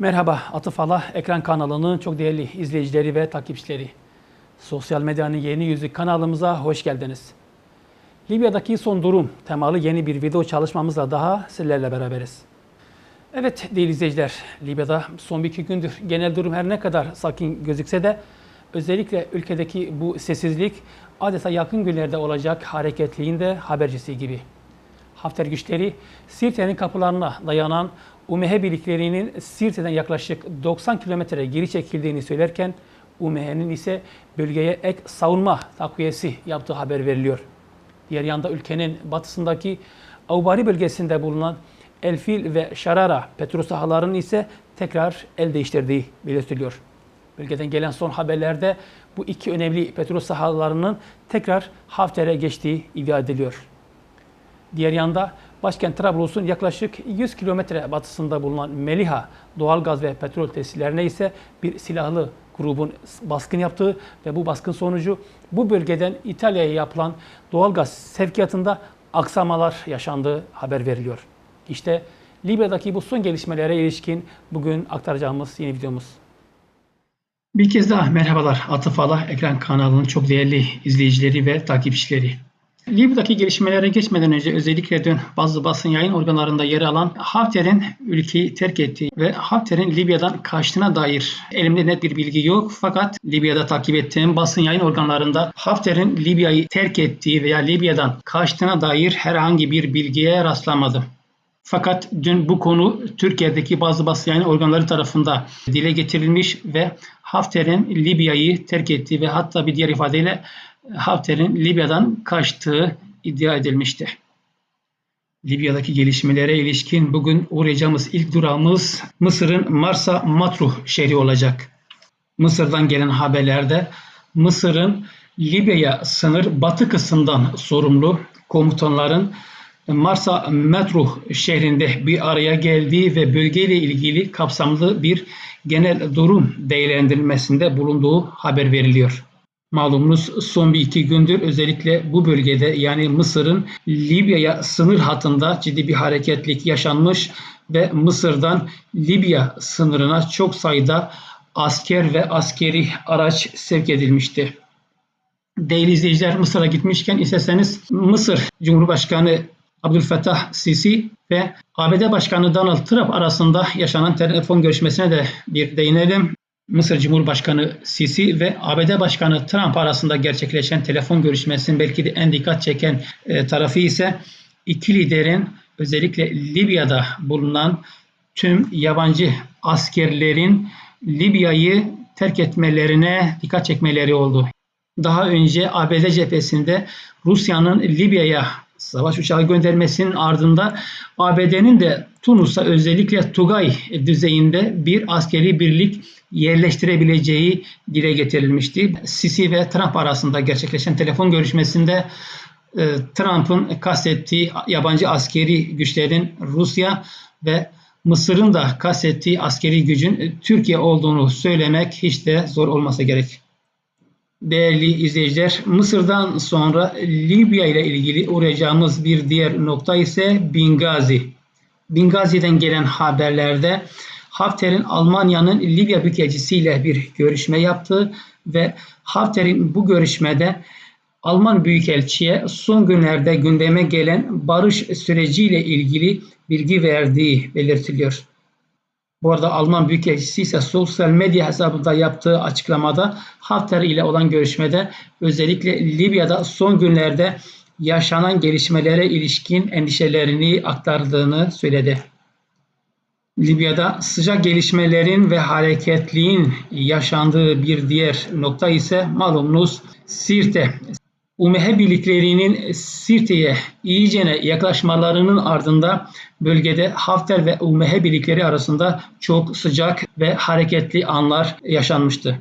Merhaba Atıf Allah ekran kanalının çok değerli izleyicileri ve takipçileri. Sosyal medyanın yeni yüzü kanalımıza hoş geldiniz. Libya'daki son durum temalı yeni bir video çalışmamızla daha sizlerle beraberiz. Evet değerli izleyiciler, Libya'da son bir iki gündür genel durum her ne kadar sakin gözükse de özellikle ülkedeki bu sessizlik adeta yakın günlerde olacak hareketliğin de habercisi gibi. Hafter güçleri Sirte'nin kapılarına dayanan UMH birliklerinin Sirte'den yaklaşık 90 kilometre geri çekildiğini söylerken UMH'nin ise bölgeye ek savunma takviyesi yaptığı haber veriliyor. Diğer yanda ülkenin batısındaki Aubari bölgesinde bulunan Elfil ve Şarara petrol sahalarının ise tekrar el değiştirdiği belirtiliyor. Bölgeden gelen son haberlerde bu iki önemli petrol sahalarının tekrar Hafter'e geçtiği iddia ediliyor. Diğer yanda başkent Trablus'un yaklaşık 100 kilometre batısında bulunan Meliha doğalgaz ve petrol tesislerine ise bir silahlı grubun baskın yaptığı ve bu baskın sonucu bu bölgeden İtalya'ya yapılan doğalgaz sevkiyatında aksamalar yaşandığı haber veriliyor. İşte Libya'daki bu son gelişmelere ilişkin bugün aktaracağımız yeni videomuz. Bir kez daha merhabalar Atıf Allah ekran kanalının çok değerli izleyicileri ve takipçileri. Libya'daki gelişmelere geçmeden önce özellikle dün bazı basın yayın organlarında yer alan Hafter'in ülkeyi terk ettiği ve Hafter'in Libya'dan kaçtığına dair elimde net bir bilgi yok. Fakat Libya'da takip ettiğim basın yayın organlarında Hafter'in Libya'yı terk ettiği veya Libya'dan kaçtığına dair herhangi bir bilgiye rastlamadım. Fakat dün bu konu Türkiye'deki bazı basın yayın organları tarafından dile getirilmiş ve Hafter'in Libya'yı terk ettiği ve hatta bir diğer ifadeyle Hafter'in Libya'dan kaçtığı iddia edilmişti. Libya'daki gelişmelere ilişkin bugün uğrayacağımız ilk durağımız Mısır'ın Marsa Matruh şehri olacak. Mısır'dan gelen haberlerde Mısır'ın Libya'ya sınır batı kısmından sorumlu komutanların Marsa Matruh şehrinde bir araya geldiği ve bölgeyle ilgili kapsamlı bir genel durum değerlendirilmesinde bulunduğu haber veriliyor. Malumunuz son bir iki gündür özellikle bu bölgede yani Mısır'ın Libya'ya sınır hattında ciddi bir hareketlik yaşanmış ve Mısır'dan Libya sınırına çok sayıda asker ve askeri araç sevk edilmişti. Değerli izleyiciler Mısır'a gitmişken isterseniz Mısır Cumhurbaşkanı Abdülfettah Sisi ve ABD Başkanı Donald Trump arasında yaşanan telefon görüşmesine de bir değinelim. Mısır Cumhurbaşkanı Sisi ve ABD Başkanı Trump arasında gerçekleşen telefon görüşmesinin belki de en dikkat çeken e, tarafı ise iki liderin özellikle Libya'da bulunan tüm yabancı askerlerin Libya'yı terk etmelerine dikkat çekmeleri oldu. Daha önce ABD cephesinde Rusya'nın Libya'ya savaş uçağı göndermesinin ardında ABD'nin de Tunus'a özellikle Tugay düzeyinde bir askeri birlik yerleştirebileceği dile getirilmişti. Sisi ve Trump arasında gerçekleşen telefon görüşmesinde e, Trump'ın kastettiği yabancı askeri güçlerin Rusya ve Mısır'ın da kastettiği askeri gücün Türkiye olduğunu söylemek hiç de zor olmasa gerek. Değerli izleyiciler, Mısır'dan sonra Libya ile ilgili uğrayacağımız bir diğer nokta ise Bingazi. Bingazi'den gelen haberlerde Hafter'in Almanya'nın Libya büyükelçisiyle bir görüşme yaptığı ve Hafter'in bu görüşmede Alman Büyükelçi'ye son günlerde gündeme gelen barış süreciyle ilgili bilgi verdiği belirtiliyor. Bu arada Alman Büyükelçisi ise sosyal medya hesabında yaptığı açıklamada Hafter ile olan görüşmede özellikle Libya'da son günlerde yaşanan gelişmelere ilişkin endişelerini aktardığını söyledi. Libya'da sıcak gelişmelerin ve hareketliğin yaşandığı bir diğer nokta ise malumunuz Sirte. UMH birliklerinin Sirte'ye iyicene yaklaşmalarının ardında bölgede Hafter ve UMH birlikleri arasında çok sıcak ve hareketli anlar yaşanmıştı.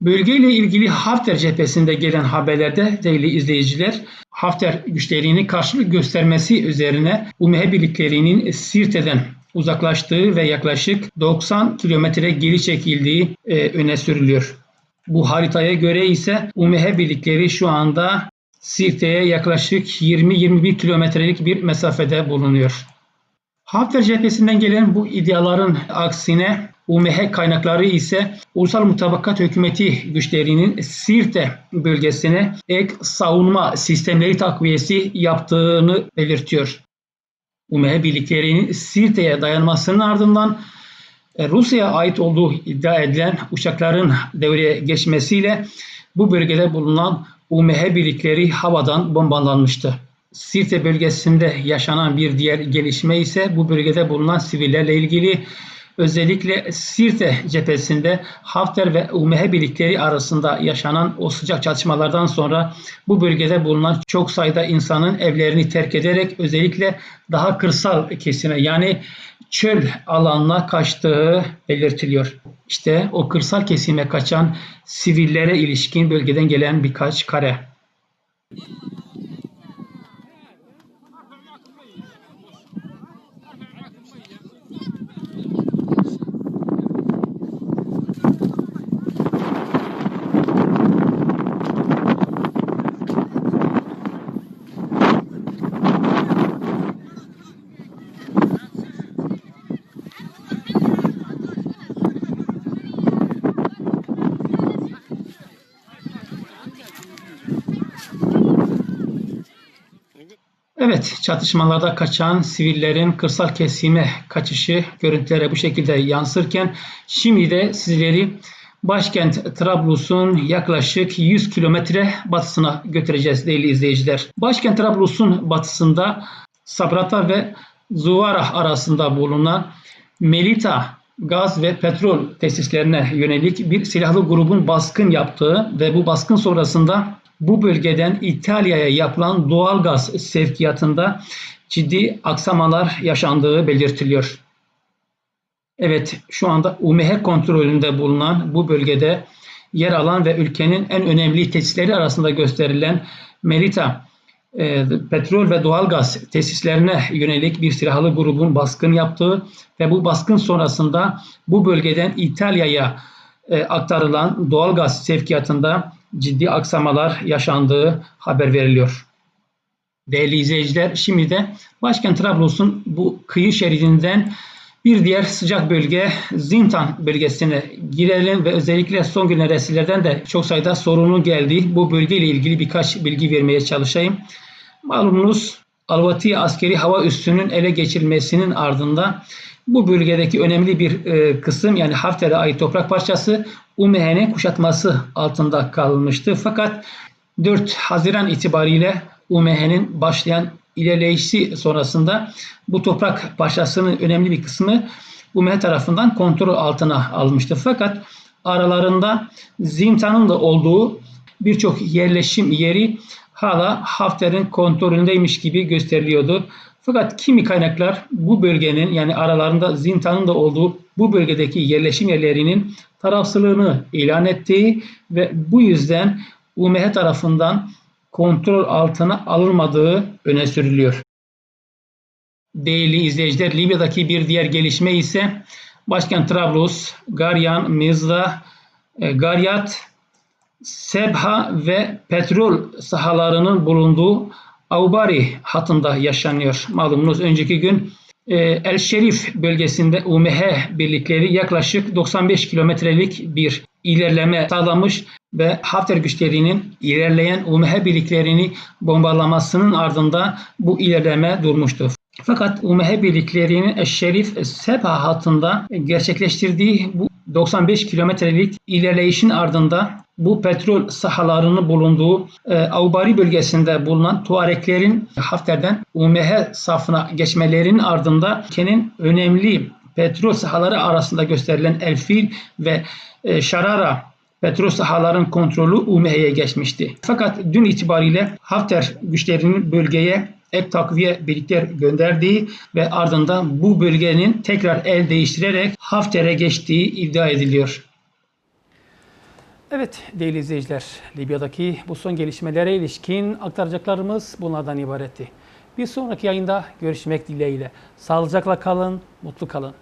Bölgeyle ilgili Hafter cephesinde gelen haberlerde değerli izleyiciler Hafter güçlerini karşılık göstermesi üzerine UMH birliklerinin Sirte'den uzaklaştığı ve yaklaşık 90 kilometre geri çekildiği e, öne sürülüyor. Bu haritaya göre ise UMH birlikleri şu anda Sirte'ye yaklaşık 20-21 kilometrelik bir mesafede bulunuyor. Hafter cephesinden gelen bu iddiaların aksine UMH kaynakları ise Ulusal Mutabakat Hükümeti güçlerinin Sirte bölgesine ek savunma sistemleri takviyesi yaptığını belirtiyor. UMH birliklerinin Sirte'ye dayanmasının ardından Rusya'ya ait olduğu iddia edilen uçakların devreye geçmesiyle bu bölgede bulunan UMH birlikleri havadan bombalanmıştı. Sirte bölgesinde yaşanan bir diğer gelişme ise bu bölgede bulunan sivillerle ilgili özellikle Sirte cephesinde Hafter ve UMH birlikleri arasında yaşanan o sıcak çatışmalardan sonra bu bölgede bulunan çok sayıda insanın evlerini terk ederek özellikle daha kırsal kesime yani çöl alanına kaçtığı belirtiliyor. İşte o kırsal kesime kaçan sivillere ilişkin bölgeden gelen birkaç kare. Evet, çatışmalarda kaçan sivillerin kırsal kesime kaçışı görüntülere bu şekilde yansırken şimdi de sizleri başkent Trablus'un yaklaşık 100 kilometre batısına götüreceğiz değerli izleyiciler. Başkent Trablus'un batısında Sabrata ve Zuvara arasında bulunan Melita gaz ve petrol tesislerine yönelik bir silahlı grubun baskın yaptığı ve bu baskın sonrasında bu bölgeden İtalya'ya yapılan doğal gaz sevkiyatında ciddi aksamalar yaşandığı belirtiliyor. Evet şu anda UMH kontrolünde bulunan bu bölgede yer alan ve ülkenin en önemli tesisleri arasında gösterilen Melita e, petrol ve doğal gaz tesislerine yönelik bir silahlı grubun baskın yaptığı ve bu baskın sonrasında bu bölgeden İtalya'ya e, aktarılan doğal gaz sevkiyatında ciddi aksamalar yaşandığı haber veriliyor. Değerli izleyiciler şimdi de başkent Trablus'un bu kıyı şeridinden bir diğer sıcak bölge Zintan bölgesine girelim ve özellikle son günler resimlerden de çok sayıda sorunu geldi. Bu bölgeyle ilgili birkaç bilgi vermeye çalışayım. Malumunuz Alvati askeri hava üssünün ele geçirilmesinin ardından bu bölgedeki önemli bir e, kısım yani Hafter'e ait toprak parçası UMH'nin kuşatması altında kalmıştı. Fakat 4 Haziran itibariyle UMH'nin başlayan ilerleyişi sonrasında bu toprak parçasının önemli bir kısmı UMH tarafından kontrol altına almıştı. Fakat aralarında Zintan'ın da olduğu birçok yerleşim yeri hala Hafter'in kontrolündeymiş gibi gösteriliyordu. Fakat kimi kaynaklar bu bölgenin yani aralarında Zintan'ın da olduğu bu bölgedeki yerleşim yerlerinin tarafsızlığını ilan ettiği ve bu yüzden UMH tarafından kontrol altına alınmadığı öne sürülüyor. Değerli izleyiciler Libya'daki bir diğer gelişme ise başkent Trablus, Garyan, Mizda, e, Garyat, Sebha ve petrol sahalarının bulunduğu Aubari hattında yaşanıyor. Malumunuz önceki gün e, El Şerif bölgesinde UMH birlikleri yaklaşık 95 kilometrelik bir ilerleme sağlamış ve Hafter güçlerinin ilerleyen UMH birliklerini bombalamasının ardında bu ilerleme durmuştu. Fakat UMH birliklerinin El Şerif Sebha hattında gerçekleştirdiği bu 95 kilometrelik ilerleyişin ardında bu petrol sahalarının bulunduğu e, Aubari bölgesinde bulunan Tuareklerin Hafter'den UMH safına geçmelerinin ardında ülkenin önemli petrol sahaları arasında gösterilen Elfil ve e, Şarara petrol sahaların kontrolü UMH'ye geçmişti. Fakat dün itibariyle Hafter güçlerinin bölgeye ek takviye birlikler gönderdiği ve ardından bu bölgenin tekrar el değiştirerek Hafter'e geçtiği iddia ediliyor. Evet değerli izleyiciler, Libya'daki bu son gelişmelere ilişkin aktaracaklarımız bunlardan ibaretti. Bir sonraki yayında görüşmek dileğiyle. Sağlıcakla kalın, mutlu kalın.